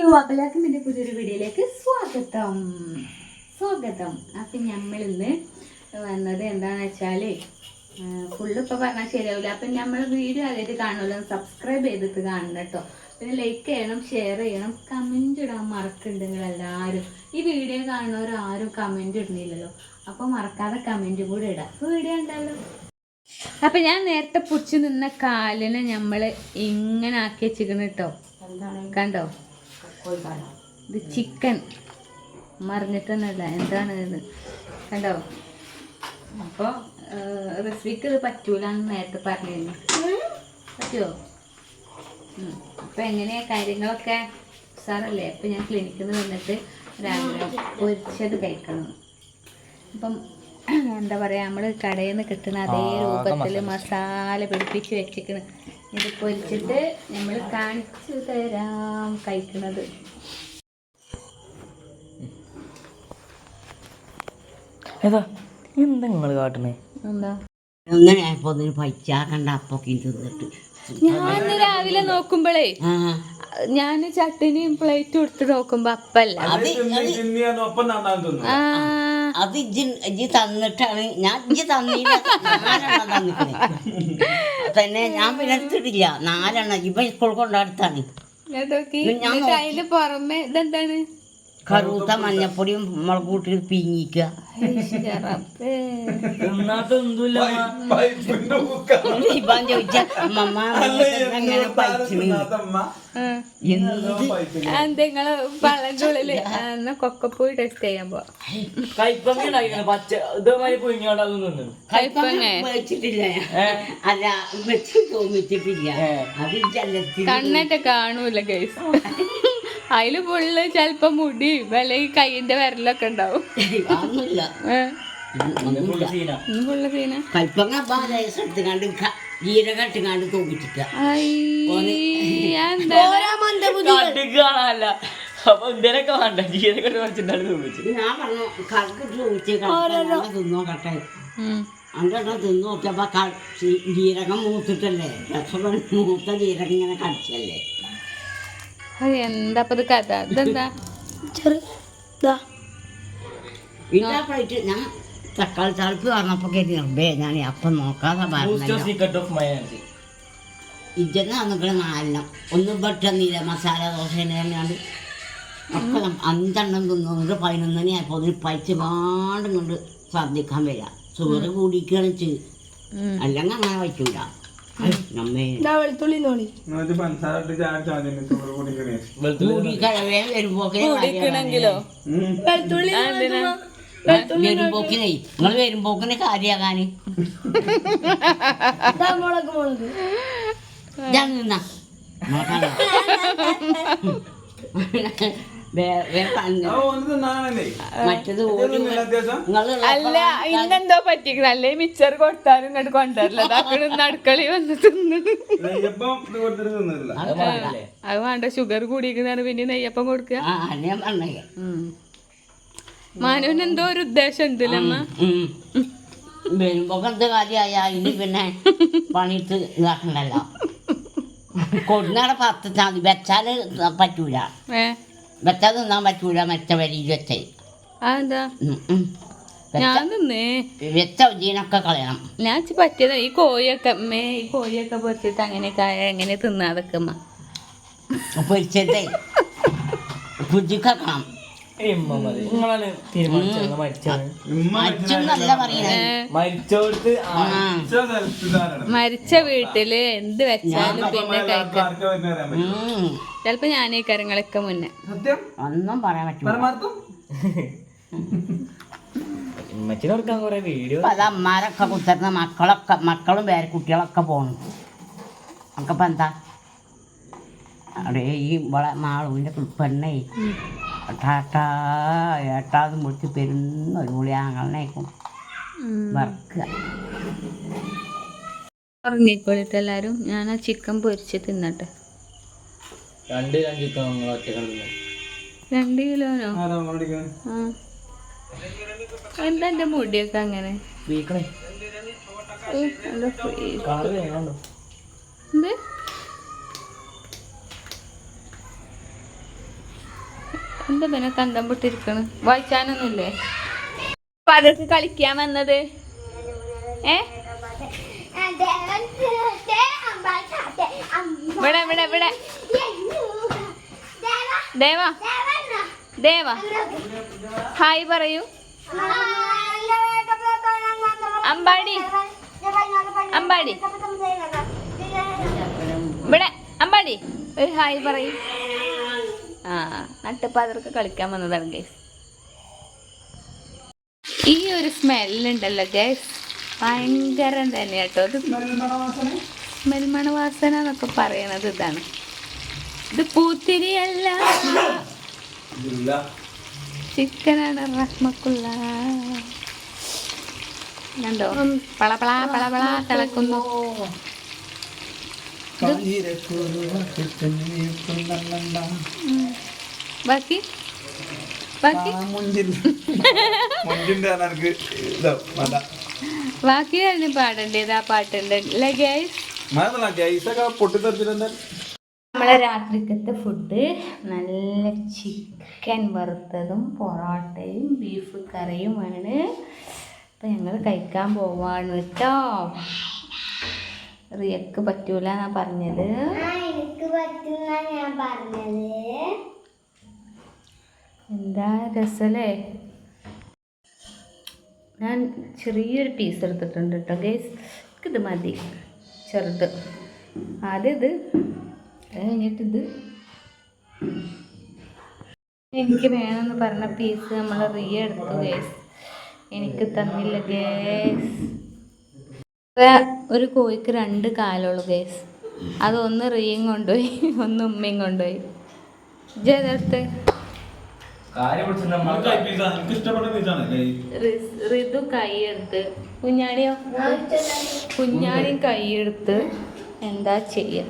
എന്റെ പുതിയൊരു വീഡിയോയിലേക്ക് സ്വാഗതം. സ്വാഗതം. അപ്പം നമ്മൾ ഇന്ന് വന്നത് എന്താണെന്ന് വെച്ചാൽ ഫുള്ള് ഇപ്പോൾ പറഞ്ഞാൽ ശരിയാവില്ല അപ്പം നമ്മൾ വീഡിയോ ആദ്യമായിട്ട് കാണുമല്ലോ സബ്സ്ക്രൈബ് ചെയ്തിട്ട് കാണണം കേട്ടോ. പിന്നെ ലൈക്ക് ചെയ്യണം ഷെയർ ചെയ്യണം കമന്റ് ഇടാൻ മറക്കുന്നുണ്ടെങ്കിൽ എല്ലാവരും ഈ വീഡിയോ കാണുന്നവർ ആരും കമന്റ് ഇടുന്നില്ലല്ലോ. അപ്പോൾ മറക്കാതെ കമന്റ് കൂടെ ഇടാം. അപ്പോൾ വീഡിയോ ഉണ്ടല്ലോ അപ്പം ഞാൻ നേരത്തെ പുടിച്ച് നിന്ന കാലിനെ നമ്മൾ ഇങ്ങനെ ആക്കി വെച്ചിരിക്കണം കേട്ടോ. കണ്ടോ? ഇത് ചിക്കൻ മറിഞ്ഞിട്ടൊന്നുമല്ല എന്താണ് ഇത് കണ്ടോ അപ്പോൾ റെസിപ്പിക്ക് ഇത് പറ്റൂലെന്ന് നേരത്തെ പറഞ്ഞിരുന്നു. പറ്റുമോ അപ്പം എങ്ങനെയാ കാര്യങ്ങളൊക്കെ? സാറല്ലേ അപ്പം ഞാൻ ക്ലിനിക്കിൽ നിന്ന് വന്നിട്ട് രാവിലെ പൊരിച്ചത് കഴിക്കണം. അപ്പം എന്താ പറയുക നമ്മൾ കടയിൽ നിന്ന് കിട്ടുന്ന അതേ രൂപത്തിൽ മസാല. പിടിപ്പിച്ച് വെച്ചിരിക്കണം. ഇത് പൊരിച്ചിട്ട് നമ്മൾ കാണിച്ചു തരാം കഴിക്കുന്നത് ഏതാ എന്താ നിങ്ങൾ കാട്ടണേ? എന്താ? അങ്ങനെ ആയപ്പോ അതിന് പൈച്ചാക്കണ്ട അപ്പൊക്കെ തിന്നിട്ട്. ഞാൻ രാവിലെ നോക്കുമ്പോഴേ ഞാൻ ചട്ടിനിയും പ്ലേറ്റും എടുത്ത് നോക്കുമ്പോ അപ്പല്ല. അത് ആ അത് ഇജ്ജി ഇജ്ജി തന്നിട്ടാണ്. ഞാൻ ഇജ്ജി തന്നില്ല. നാലെണ്ണം തന്നെ ഞാൻ പിന്നെ എടുത്തിട്ടില്ല. നാലെണ്ണം. ഇപ്പൊ സ്കൂൾ കൊണ്ടടുത്താണ് ഞാൻ പുറമെ ഇതെന്താണ്? കറുത്ത മഞ്ഞപ്പൊടിയും മുളക് കൂട്ടി ഒന്നുമില്ല ഇപ്പം ചോദിച്ച പൈച്ചിന്. എന്ത്? നിങ്ങൾ എന്നാ കൊക്കപ്പൂയി ടെസ്റ്റ് ചെയ്യാൻ പോവാ. വെച്ചിട്ടില്ല അല്ല വെച്ച് തോന്നിച്ചിട്ടില്ല. അത് ജലത്തിൽ കണ്ണൊക്കെ കാണൂല ഗൈസ്. അതിൽ ഫുള്ള് ചെലപ്പോ മുടി അല്ലെങ്കിൽ കൈയിന്റെ വിരലൊക്കെ ഉണ്ടാവും. ഫുള്ള് സീന എടുത്തുകാണ്ട് ജീരകം ഇട്ടുകാണ്ട് അപ്പൊ ഇതിനൊക്കെ വേണ്ട. കുറച്ചിട്ടാണ് ഞാൻ പറഞ്ഞു തൂക്കിച്ച് തിന്നോ കട്ടെ. തിന്നു നോക്കിയപ്പോ ജീരകം മൂത്തിട്ടല്ലേ? മൂത്ത ജീരകം ഇങ്ങനെ കടിച്ചല്ലേ? എന്താ ഇത് കഥ? ഇതെന്താ? ഞാൻ തക്കാളി തളിപ്പ് പറഞ്ഞപ്പോ നിർബേ ഞാൻ അപ്പം നോക്കാതെ ഇജ്ജന്ന് വന്നിട്ട് നാലെണ്ണം. ഒന്ന് പെട്ടെന്നില്ല മസാല ദോശ തന്നെയാണ് ഒക്കെ അഞ്ചെണ്ണം തിന്നു. പതിനൊന്നിനെ ആയപ്പോൾ അതിന് പൈച്ച പാടും കൊണ്ട് ഛർദ്ദിക്കാൻ വരാം. ചോറ് കൂടിക്കുകയാണ് ചെയ്ത് അല്ലെങ്കിൽ അങ്ങനെ വയ്ക്കൂല കൂടിക്കഴവേ വരുമ്പോക്കേ കുടിക്കണെങ്കിലോ? വരുമ്പോക്കിനേ നിങ്ങൾ വരുമ്പോക്കിനെ കാര്യാകാന് ഞാൻ നിന്നാ. മറ്റത് അല്ല ഇന്നെന്തോ പറ്റിക്കണം അല്ലേ മിച്ചർ കൊടുത്താലും ഇങ്ങോട്ട് കൊണ്ടുവരില്ല. അതാക്കണ അടുക്കളി വന്ന് തിന്നു അത് വേണ്ട ഷുഗർ കൂടിയിരിക്കുന്നതാണ്. പിന്നെ നെയ്യപ്പം കൊടുക്കുക മാനുവിന് എന്തോ ഒരു ഉദ്ദേശം ഉണ്ടല്ലേ അമ്മ? വരുമ്പോ എന്ത് കാര്യമായ ഇനി പിന്നെ പണിയിട്ട് ഇതാക്കണ്ടല്ലോ. കൊടുന്നാടെ പത്ത് വെച്ചാൽ പറ്റൂല. ഏ? വെച്ചാൽ തിന്നാൻ പറ്റൂല മെച്ച വരിയിൽ വെച്ചേ അതെന്താ. ഞാൻ തിന്നേ വെച്ച ഉജീനൊക്കെ കളയണം. ഞാൻ പറ്റിയത്. ഈ കോഴിയൊക്കെ അമ്മേ ഈ കോഴിയൊക്കെ പൊരിച്ചിട്ട് അങ്ങനെയൊക്കെ ആയ എങ്ങനെ തിന്നാതൊക്കെ അമ്മ പൊരിച്ചതേ. മതി നിങ്ങളാണ് തീരുമാനിച്ചത്. മരിച്ചോടത്ത് മരിച്ച വീട്ടിൽ എന്ത് വെച്ചാലും പിന്നെ കഴിക്കാം. ചിലപ്പോ ഞാൻ ഈ കാര്യങ്ങളൊക്കെ മുന്നേ. ഒന്നും പറയാൻ പറ്റും കുറെ വീഡിയോ. അത് അമ്മാരൊക്കെ കുത്തരുന്ന മക്കളൊക്കെ മക്കളും പേരെ കുട്ടികളൊക്കെ പോണു. നമുക്കപ്പ എന്താ? അവിടെ ഈ വള മാളൂന്റെ പെണ്ണേ. ടാട്ടാ ഏട്ടാത് മുടിച്ച് പെരുന്ന ഒരു പുളി ആങ്ങളേക്കും വറുക്കുക. ഉറങ്ങിക്കോളിട്ട് എല്ലാരും. ഞാൻ ആ ചിക്കൻ പൊരിച്ച് തിന്നട്ടെ. രണ്ട് കിലോ ചിക്കൻ രണ്ട് കിലോനോ? ആ. എന്താ എന്റെ മുടിയൊക്കെ അങ്ങനെ? എന്ത്? എന്താ പിന്നെ കന്തം പൊട്ടിരിക്കണ്? വായിക്കാനൊന്നുമില്ലേ? അപ്പൊ കളിക്കാൻ വന്നത്? ഏ? ഇവിടെ ഇവിടെ. ദേവ. ദേവ. ഹായ് പറയൂ. അമ്പാടി. അമ്പാടി. ഇവിടെ അമ്പാടി. ഒരു ഹായ് പറയൂ. ആ നട്ടപ്പാതിരക്ക് കളിക്കാൻ വന്നതാണ് ഗൈസ് ഈ ഒരു സ്മെല്ലുണ്ടല്ലോ ഗൈസ് ഭയങ്കരം തന്നെ കേട്ടോ ഇത് സ്മെൽ മണവാസന എന്നൊക്കെ പറയണത് ഇതാണ്. ഇത് പൂത്തിരിയല്ല. ചിക്കനാണ് റഹ്മക്കുള്ള കണ്ടോ പളപള പളപള തിളക്കുന്നു. ബാക്കി? ബാക്കി? മുഞ്ചിന്റെ എനിക്ക് ഇതാ മത ബാക്കി കഴിഞ്ഞ് പാടേണ്ടത് ആ പാട്ടുണ്ട്. അല്ലേ ഗൈസ് നമ്മളെ രാത്രിക്കത്തെ ഫുഡ് നല്ല ചിക്കൻ വറുത്തതും പൊറോട്ടയും ബീഫ് കറിയുമാണ്. അപ്പം ഞങ്ങൾ കഴിക്കാൻ പോവാണ് കേട്ടോ. റിയക്ക് പറ്റൂല എന്നാ പറഞ്ഞത്. എനിക്ക് ഞാൻ പറഞ്ഞത്. എന്താ രസല്ലേ? ഞാൻ ചെറിയൊരു പീസ് എടുത്തിട്ടുണ്ട് കേട്ടോ ഗേസ് ഇത് മതി. ചെറുത്. ആദ്യം ഇത്. കഴിഞ്ഞിട്ടിത് കഴിഞ്ഞിട്ട് ഇത്. എനിക്ക് വേണമെന്ന് പറഞ്ഞ പീസ് നമ്മൾ റിയ എടുത്തു ഗേസ് എനിക്ക് തന്നില്ല ഗേസ് ഒരു കോഴിക്ക് രണ്ട് കാലുള്ളൂ ഗേസ് അതൊന്ന് റീയും കൊണ്ടുപോയി ഒന്ന് ഉമ്മയും കൊണ്ടുപോയി. ജയതെടുത്ത് ഋതു കൈയെടുത്ത് കുഞ്ഞാണിയോ കുഞ്ഞാണിയും കൈയെടുത്ത് എന്താ ചെയ്യുക